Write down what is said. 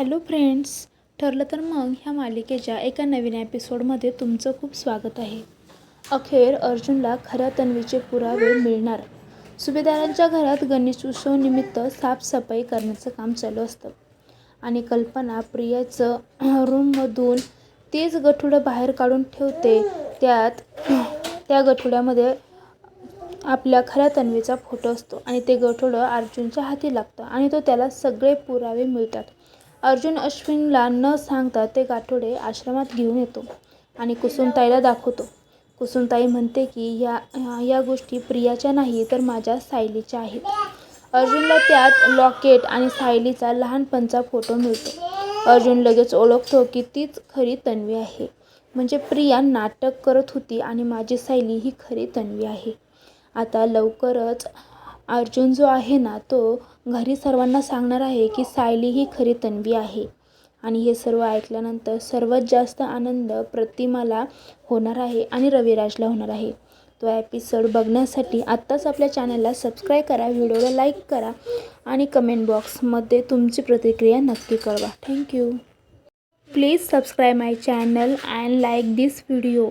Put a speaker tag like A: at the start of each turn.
A: Hello friends ठरलं तर मग ह्या मालिकेच्या एका नवीन एपिसोडमध्ये तुमचं खूप स्वागत आहे. अखेर अर्जुनला खऱ्या तन्वीचे पुरावे मिळणार. सुभेदारांच्या घरात गणेश उत्सवनिमित्त साफसफाई करण्याचं काम चालू असतं. आणि कल्पना प्रियाचं रूममधून तेच गठुडं बाहेर काढून ठेवते. त्यात त्या गठुड्यामध्ये आपल्या खऱ्या तन्वीचा फोटो असतो आणि ते गठोडं अर्जुनच्या हाती लागतं आणि तो त्याला सगळे पुरावे मिळतात. अर्जुन अश्विनला न सांगता ते गाठोडे आश्रमात घेऊन येतो आणि कुसुमताईला दाखवतो. कुसुमताई म्हणते की या या गोष्टी प्रियाच्या नाही तर माझ्या सायलीच्या आहेत. अर्जुनला त्यात लॉकेट आणि सायलीचा लहानपणचा फोटो मिळतो. अर्जुन लगेच ओळखतो की तीच खरी तन्वी आहे. म्हणजे प्रिया नाटक करत होती आणि माझी सायली ही खरी तन्वी आहे. आता लवकरच अर्जुन जो आहे ना तो घरी सर्वांना सांगणार आहे की सायली ही खरी तन्वी आहे. आणि हे सर्व ऐकल्यानंतर सर्वात जास्त आनंद प्रतिमाला होणार आहे आणि रविराजला होणार आहे. तो एपिसोड बघण्यासाठी आत्ताच आपल्या चॅनलला सबस्क्राईब करा व्हिडिओला लाईक करा आणि कमेंट बॉक्समध्ये तुमची प्रतिक्रिया नक्की कळवा. Thank you please subscribe my channel and like this video